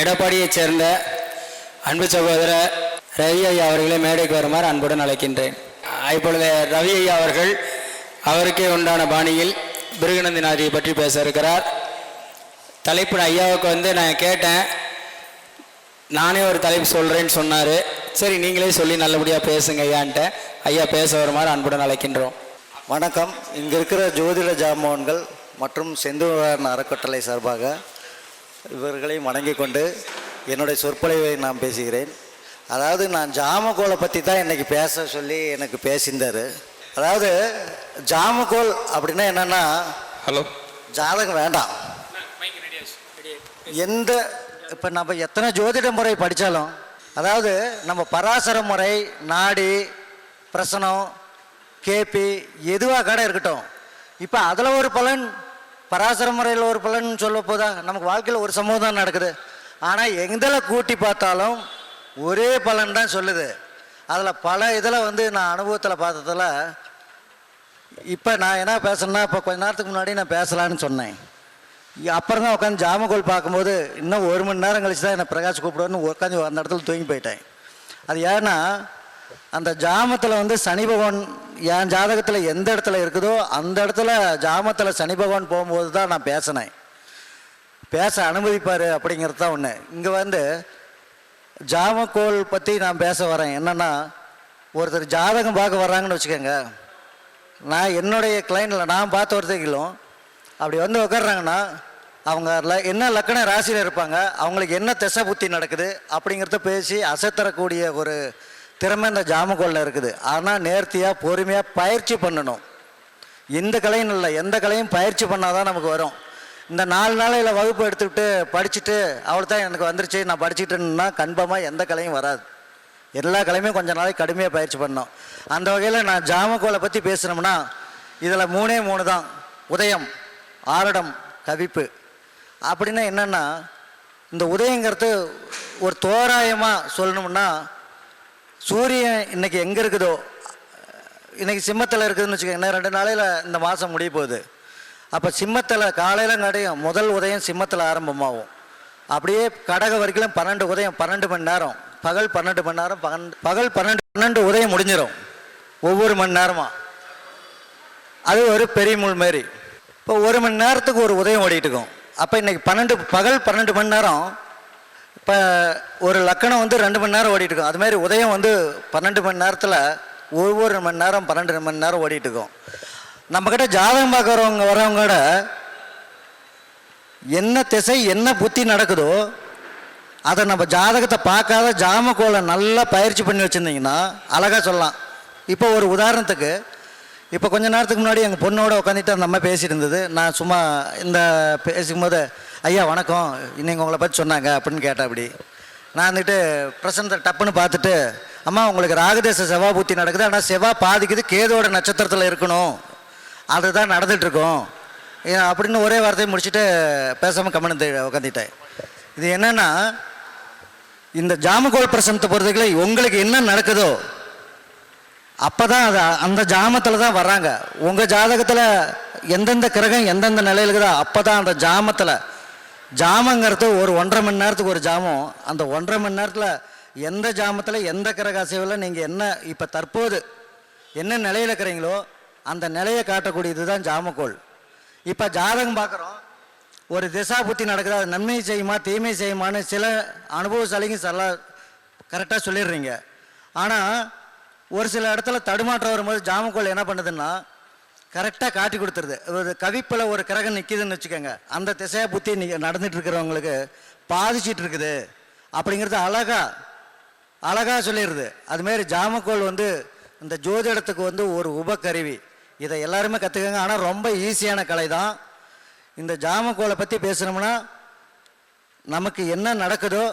எடப்பாடியைச் சேர்ந்த அன்பு சகோதரர் ரவி ஐயா அவர்களை மேடைக்கு வருமாறு அன்புடன் அழைக்கின்றேன். இப்பொழுது ரவி ஐயா அவர்கள் அவருக்கே உண்டான பாணியில் பிருகநந்திநாதியை பற்றி பேச இருக்கிறார். தலைப்பு ஐயாவுக்கு வந்து நான் கேட்டேன். நானே ஒரு தலைப்பு சொல்கிறேன்னு சொன்னார். சரி நீங்களே சொல்லி நல்லபடியாக பேசுங்க ஐயான்ட்ட. ஐயா பேச வருமாறு அன்புடன் அழைக்கின்றோம். வணக்கம். இங்கே இருக்கிற ஜோதிட ஜாமோன்கள் மற்றும் செந்தூரன் அறக்கட்டளை சார்பாக இவர்களை வணங்கிக் கொண்டு என்னுடைய சொற்பொழிவை நான் பேசுகிறேன். அதாவது நான் ஜாமக்கோலை பற்றி தான் இன்றைக்கி பேச சொல்லி எனக்கு பேசியிருந்தார். அதாவது ஜாமக்கோல் அப்படின்னா என்னென்னா ஹலோ. ஜாதகம் வேண்டாம். எந்த இப்போ நம்ம எத்தனை ஜோதிட முறை படித்தாலும் அதாவது நம்ம பராசர முறை நாடி பிரசனம் கேபி எதுவாக கடை இருக்கட்டும். இப்போ அதில் ஒரு பலன் பராசர முறையில் ஒரு பலன் சொல்ல போதா நமக்கு வாழ்க்கையில் ஒரு சம்பவம் தான் நடக்குது. ஆனால் எங்களை கூட்டி பார்த்தாலும் ஒரே பலன் தான் சொல்லுது. அதில் பல இதில் வந்து நான் அனுபவத்தில் பார்த்ததில் இப்போ நான் என்ன பேசுறேன்னா இப்போ கொஞ்ச நேரத்துக்கு முன்னாடி நான் பேசலான்னு சொன்னேன். அப்புறம் தான் உட்காந்து ஜாமக்கோல் பார்க்கும்போது இன்னும் ஒரு மணி நேரம் கழிச்சு தான் என்னை பிரகாஷ் கூப்பிடுவான்னு உட்காந்து அந்த இடத்துல தூங்கி போயிட்டேன். அது ஏன்னா அந்த ஜாமத்தில் வந்து சனி பகவான் என் ஜாதகத்தில் எந்த இடத்துல இருக்குதோ அந்த இடத்துல ஜாமத்தில் சனி பகவான் போகும்போது தான் நான் பேசினேன். பேச அனுமதிப்பார் அப்படிங்கிறது தான் ஒன்று இங்கே வந்து ஜாமக்கோள் பற்றி நான் பேச வரேன். என்னென்னா ஒருத்தர் ஜாதகம் பார்க்க வர்றாங்கன்னு வச்சுக்கோங்க. நான் என்னுடைய கிளைண்டில் நான் பார்த்த ஒருத்தங்களும் அப்படி வந்து உட்காடுறாங்கன்னா அவங்க ல- என்ன லக்கண ராசியில் இருப்பாங்க அவங்களுக்கு என்ன திசை புத்தி நடக்குது அப்படிங்கிறத பேசி அசத்தரக்கூடிய ஒரு திறமை இந்த ஜாமக்கோலில் இருக்குது. ஆனால் நேர்த்தியாக பொறுமையாக பயிற்சி பண்ணணும். எந்த கலையும் இல்லை எந்த கலையும் பயிற்சி பண்ணால் தான் நமக்கு வரும். இந்த நாலு நாளையில் வகுப்பு எடுத்துக்கிட்டு படிச்சுட்டு அவ்வளோ தான் எனக்கு வந்துருச்சு. நான் படிச்சுட்டுன்னா கன்ஃபார்மாக எந்த கலையும் வராது. எல்லா கலையுமே கொஞ்ச நாளைக்கு கடுமையாக பயிற்சி பண்ணோம் அந்த வகையில் நான் ஜாமக்கோலை பற்றி பேசுனோம்னா இதில் மூணே மூணு தான். உதயம் ஆரடம் கவிப்பு. அப்படின்னா என்னென்னா இந்த உதயங்கிறது ஒரு தோராயமாக சொல்லணும்னா சூரியன் இன்னைக்கு எங்கே இருக்குதோ இன்னைக்கு சிம்மத்தில் இருக்குதுன்னு வச்சுக்கோங்க இன்னும் ரெண்டு நாளையில் இந்த மாதம் முடிய போகுது. அப்போ சிம்மத்தில் காலையில் கடையும் முதல் உதயம் சிம்மத்தில் ஆரம்பமாகும். அப்படியே கடக வரைக்கும் பன்னெண்டு உதயம் பன்னெண்டு மணி நேரம். பகல் பன்னெண்டு மணி நேரம் பன்னெண்டு பகல் பன்னெண்டு பன்னெண்டு உதயம் முடிஞ்சிடும் ஒவ்வொரு மணி நேரமாக அது ஒரு பெரிய முள் மாரி. இப்போ ஒரு மணி நேரத்துக்கு ஒரு உதயம் ஓடிட்டு இருக்கும். அப்போ இன்றைக்கி பன்னெண்டு பகல் பன்னெண்டு மணி நேரம் இப்போ ஒரு லக்கணம் வந்து ரெண்டு மணி நேரம் ஓடிட்டு இருக்கும். அது மாதிரி உதயம் வந்து பன்னெண்டு மணி நேரத்தில் ஒவ்வொரு மணி நேரம் பன்னெண்டு மணி நேரம் ஓடிட்டு இருக்கும். நம்மக்கிட்ட ஜாதகம் பார்க்குறவங்க வரவங்களோட என்ன திசை என்ன புத்தி நடக்குதோ அதை நம்ம ஜாதகத்தை பார்க்காத ஜாமக்கோலை நல்லா பயிற்சி பண்ணி வச்சுருந்தீங்கன்னா அழகாக சொல்லலாம். இப்போ ஒரு உதாரணத்துக்கு இப்போ கொஞ்ச நேரத்துக்கு முன்னாடி எங்கள் பொண்ணோட உட்காந்துட்டு அந்த அம்மா பேசிட்டு இருந்தது. நான் சும்மா இந்த பேசும்போது ஐயா வணக்கம். இன்னைக்கு உங்களை பற்றி சொன்னாங்க அப்படின்னு கேட்டேன் அப்படி நான் வந்துட்டு பிரசன்னத்தை டப்புன்னு பார்த்துட்டு அம்மா உங்களுக்கு ராகதேச செவ்வா பூத்தி நடக்குது ஆனால் செவ்வா பாதிக்குது கேதோட நட்சத்திரத்தில் இருக்கணும். அதுதான் நடந்துட்டு அப்படின்னு ஒரே வார்த்தையை முடிச்சுட்டு பேசாமல் கம்மனு உட்காந்துட்டேன் இது என்னென்னா இந்த ஜாமகோல் பிரசனத்தை பொறுத்தவரைக்கும் உங்களுக்கு என்ன நடக்குதோ அப்போ தான் அது அந்த ஜாமத்தில் தான் வர்றாங்க. உங்கள் ஜாதகத்தில் எந்தெந்த கிரகம் எந்தெந்த நிலையில் இருக்குதோ அப்போ தான் அந்த ஜாமத்தில் ஜாமங்கிறது ஒரு ஒன்றரை மணி நேரத்துக்கு ஒரு ஜாமம். அந்த ஒன்றரை மணி நேரத்தில் எந்த ஜாமத்தில் எந்த கிரக அசைவில் நீங்கள் என்ன இப்போ தற்போது என்ன நிலையில் இருக்கிறீங்களோ அந்த நிலையை காட்டக்கூடியது தான் ஜாமக்கோள். இப்போ ஜாதகம் பார்க்குறோம். ஒரு திசா புத்தி நடக்குது. அது நன்மை செய்யுமா தீமை செய்யுமான்னு சில அனுபவசாலிங்க சில கரெக்டாக சொல்லிடுறீங்க. ஆனால் ஒரு சில இடத்துல தடுமாற்றம் வரும்போது ஜாமக்கோள் என்ன பண்ணுதுன்னா கரெக்டாக காட்டி கொடுத்துருது. ஒரு கவிப்பில் ஒரு கிரகம் நிற்கிதுன்னு வச்சுக்கோங்க. அந்த திசையை புத்தி நி நடந்துட்டு இருக்கிறவங்களுக்கு பாதிச்சிட்டு இருக்குது. அப்படிங்கிறது அழகா அழகாக சொல்லிடுது அதுமாரி ஜாமக்கோள் வந்து இந்த ஜோதிடத்துக்கு வந்து ஒரு உபகருவி. இதை எல்லாருமே கற்றுக்கங்க ஆனால் ரொம்ப ஈஸியான கலை தான் இந்த ஜாமக்கோலை பற்றி பேசுனோம்னா நமக்கு என்ன நடக்குதோ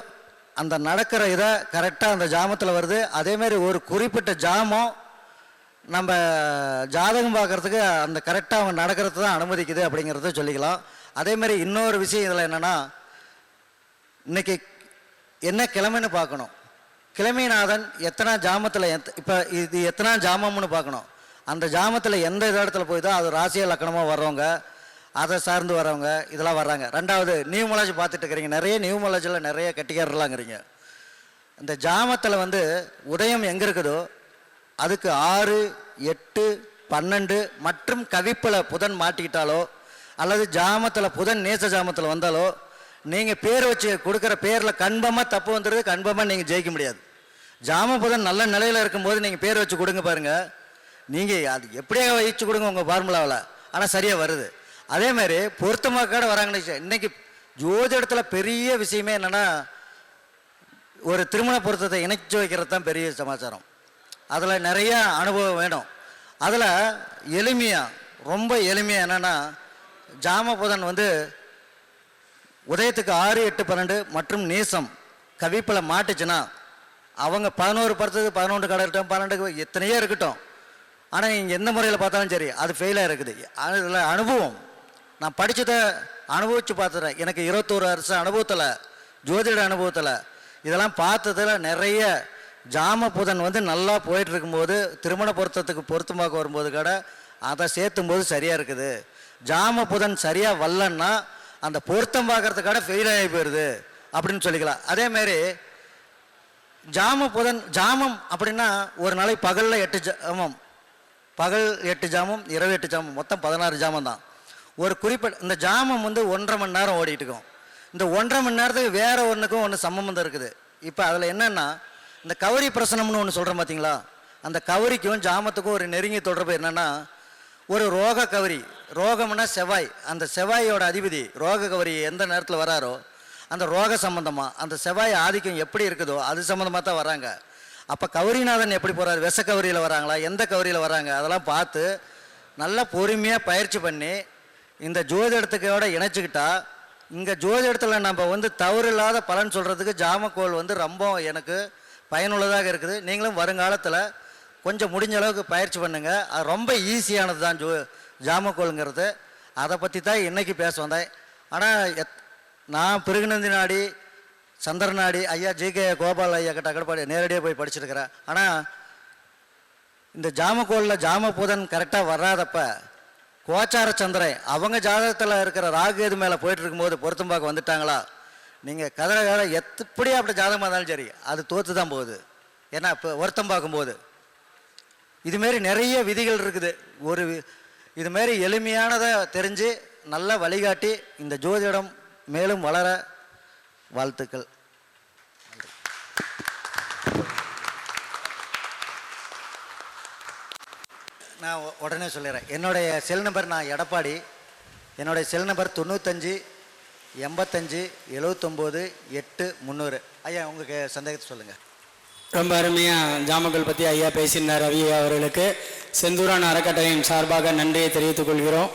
அந்த நடக்கிற இதை கரெக்டாக அந்த ஜாமத்தில் வருது. அதேமாரி ஒரு குறிப்பிட்ட ஜாமம் நம்ம ஜாதகம் பார்க்குறதுக்கு அந்த கரெக்டாக அவங்க நடக்கிறது தான் அனுமதிக்குது அப்படிங்கிறத சொல்லிக்கலாம். அதேமாரி இன்னொரு விஷயம் இதில் என்னென்னா இன்னைக்கு என்ன கிழமைன்னு பார்க்கணும். கிழமைநாதன் எத்தனை ஜாமத்தில் எத் இப்போ இது எத்தனை ஜாமம்னு பார்க்கணும். அந்த ஜாமத்தில் எந்த இடத்துல போயுதோ அது ராசிய லக்கணமாக வர்றவங்க அதை சார்ந்து வரவங்க இதெல்லாம் வர்றாங்க. ரெண்டாவது நியூமலாஜி பார்த்துட்டு இருக்கிறீங்க. நிறைய நியூமலாஜியில் நிறைய கட்டிக்காரலாங்கிறீங்க இந்த ஜாமத்தில் வந்து உதயம் எங்கே இருக்குதோ அதுக்கு ஆறு எட்டு பன்னெண்டு மற்றும் கவிப்பில் புதன் மாட்டிக்கிட்டாலோ அல்லது ஜாமத்தில் புதன் நேச ஜாமத்தில் வந்தாலோ நீங்கள் பேர் வச்சு கொடுக்குற பேரில் கன்ஃபார்மாக தப்பு வந்துடுது கன்ஃபார்மாக நீங்கள் ஜெயிக்க முடியாது. ஜாம புதன் நல்ல நிலையில் இருக்கும்போது நீங்கள் பேர் வச்சு கொடுங்க பாருங்கள் நீங்கள் அது எப்படியே வச்சு கொடுங்க உங்கள் ஃபார்முலாவில் ஆனால் சரியாக வருது. அதே மாதிரி பொருத்தமாக கூட வராங்கன்னு இன்றைக்கி ஜோதிடத்தில் பெரிய விஷயமே என்னென்னா ஒரு திருமண பொருத்தத்தை இணைச்சி வைக்கிறது தான் பெரிய சமாச்சாரம். அதில் நிறைய அனுபவம் வேணும். அதில் எளிமையாக ரொம்ப எளிமையாக என்னென்னா ஜாமபுதன் வந்து உதயத்துக்கு ஆறு எட்டு பன்னெண்டு மற்றும் நேசம் கவிப்பில் மாட்டுச்சுன்னா அவங்க பதினோரு படத்துக்கு பதினொன்று கடை இருக்கட்டும் பன்னெண்டுக்கு எத்தனையோ இருக்கட்டும். ஆனால் நீங்கள் எந்த முறையில் பார்த்தாலும் சரி அது ஃபெயிலாக இருக்குது. அதில் அனுபவம். நான் படித்ததை அனுபவித்து பார்த்துறேன். எனக்கு இருபத்தோரு வருஷம் அனுபவத்தில் ஜோதிட அனுபவத்தில் இதெல்லாம் பார்த்ததுல நிறைய ஜாம புதன் வந்து நல்லா போயிட்டு இருக்கும்போது திருமண பொருத்தத்துக்கு பொருத்தமாக வரும்போது கூட அதை சேர்த்தும் போது சரியாக இருக்குது. ஜாம புதன் சரியாக வரலன்னா அந்த பொருத்தம் பார்க்கறதுக்காக ஃபெயில் ஆகி போயிடுது அப்படின்னு சொல்லிக்கலாம். அதேமாரி ஜாம புதன் ஜாமம் அப்படின்னா ஒரு நாளைக்கு பகலில் எட்டு ஜாமம் பகல் எட்டு ஜாமம் இரவு எட்டு ஜாமம் மொத்தம் பதினாறு ஜாமம் தான். ஒரு குறிப்பிட்ட இந்த ஜாமம் வந்து ஒன்றரை மணி நேரம் ஓடிட்டு இருக்கும். இந்த ஒன்றரை மணி நேரத்துக்கு வேற ஒன்றுக்கும் ஒன்று சம்மந்தம் இருக்குது. இப்போ அதில் என்னென்னா இந்த கவரி பிரசனம்னு ஒன்று சொல்கிறேன் பார்த்தீங்களா அந்த கவரிக்கும் ஜாமத்துக்கும் ஒரு நெருங்கிய தொடர்பு என்னென்னா ஒரு ரோக கவரி ரோகம்னா செவ்வாய். அந்த செவ்வாயோட அதிபதி ரோக கவரி எந்த நேரத்தில் வராரோ அந்த ரோக சம்பந்தமாக அந்த செவ்வாய் ஆதிக்கம் எப்படி இருக்குதோ அது சம்மந்தமாக தான் வராங்க. அப்போ கௌரிநாதன் எப்படி போகிறார் விஷ கவரியில் வராங்களா? எந்த கவரியில் வராங்க? அதெல்லாம் பார்த்து நல்லா பொறுமையாக பயிற்சி பண்ணி இந்த ஜோதிடத்துக்கோட இணைச்சிக்கிட்டா இங்கே ஜோதிடத்தில் நம்ம வந்து தவறு இல்லாத பலன் சொல்கிறதுக்கு ஜாமக்கோள் வந்து ரொம்ப எனக்கு பயனுள்ளதாக இருக்குது. நீங்களும் வருங்காலத்தில் கொஞ்சம் முடிஞ்ச அளவுக்கு பயிற்சி பண்ணுங்கள் அது ரொம்ப ஈஸியானது தான் ஜோ ஜாமக்கோளுங்கிறது. அதை பற்றி தான் இன்றைக்கி பேச வந்தேன். ஆனால் எத் நான் பிருகுநந்தி நாடி சந்திர நாடி ஐயா ஜி கே கோபால் ஐயா கிட்ட கூட படி நேரடியாக போய் படிச்சிருக்கிறேன். ஆனால் இந்த ஜாமக்கோளில் ஜாமபூதன் கரெக்டாக வராதப்ப கோச்சார சந்திரன் அவங்க ஜாதகத்தில் இருக்கிற ராகு எது மேலே போயிட்டு இருக்கும்போது பொருத்தம்பாக்கு வந்துட்டாங்களா? நீங்கள் கதிர கதை எப்படி அப்படி ஜாதகமாக இருந்தாலும் சரி அது தோற்று தான் போகுது. ஏன்னா இப்போ ஒருத்தம் பார்க்கும்போது. இதுமாரி நிறைய விதிகள் இருக்குது. ஒரு வி- இதுமாரி எளிமையானதை தெரிஞ்சு நல்லா வழிகாட்டி இந்த ஜோதிடம் மேலும் வளர வாழ்த்துக்கள். நான் உடனே சொல்லிடுறேன். என்னுடைய செல் நம்பர் நான் எடப்பாடி. என்னுடைய செல் நம்பர் தொண்ணூத்தஞ்சு எண்பத்தஞ்சு எழுவத்தொம்போது எட்டு முந்நூறு. ஐயா உங்களுக்கு சந்தேகத்தை சொல்லுங்கள் ரொம்ப அருமையாக ஜாமக்கல் பற்றி ஐயா பேசினார் ரவி அவர்களுக்கு. செந்தூரான் அறக்கட்டளையின் சார்பாக நன்றியை தெரிவித்துக் கொள்கிறோம்.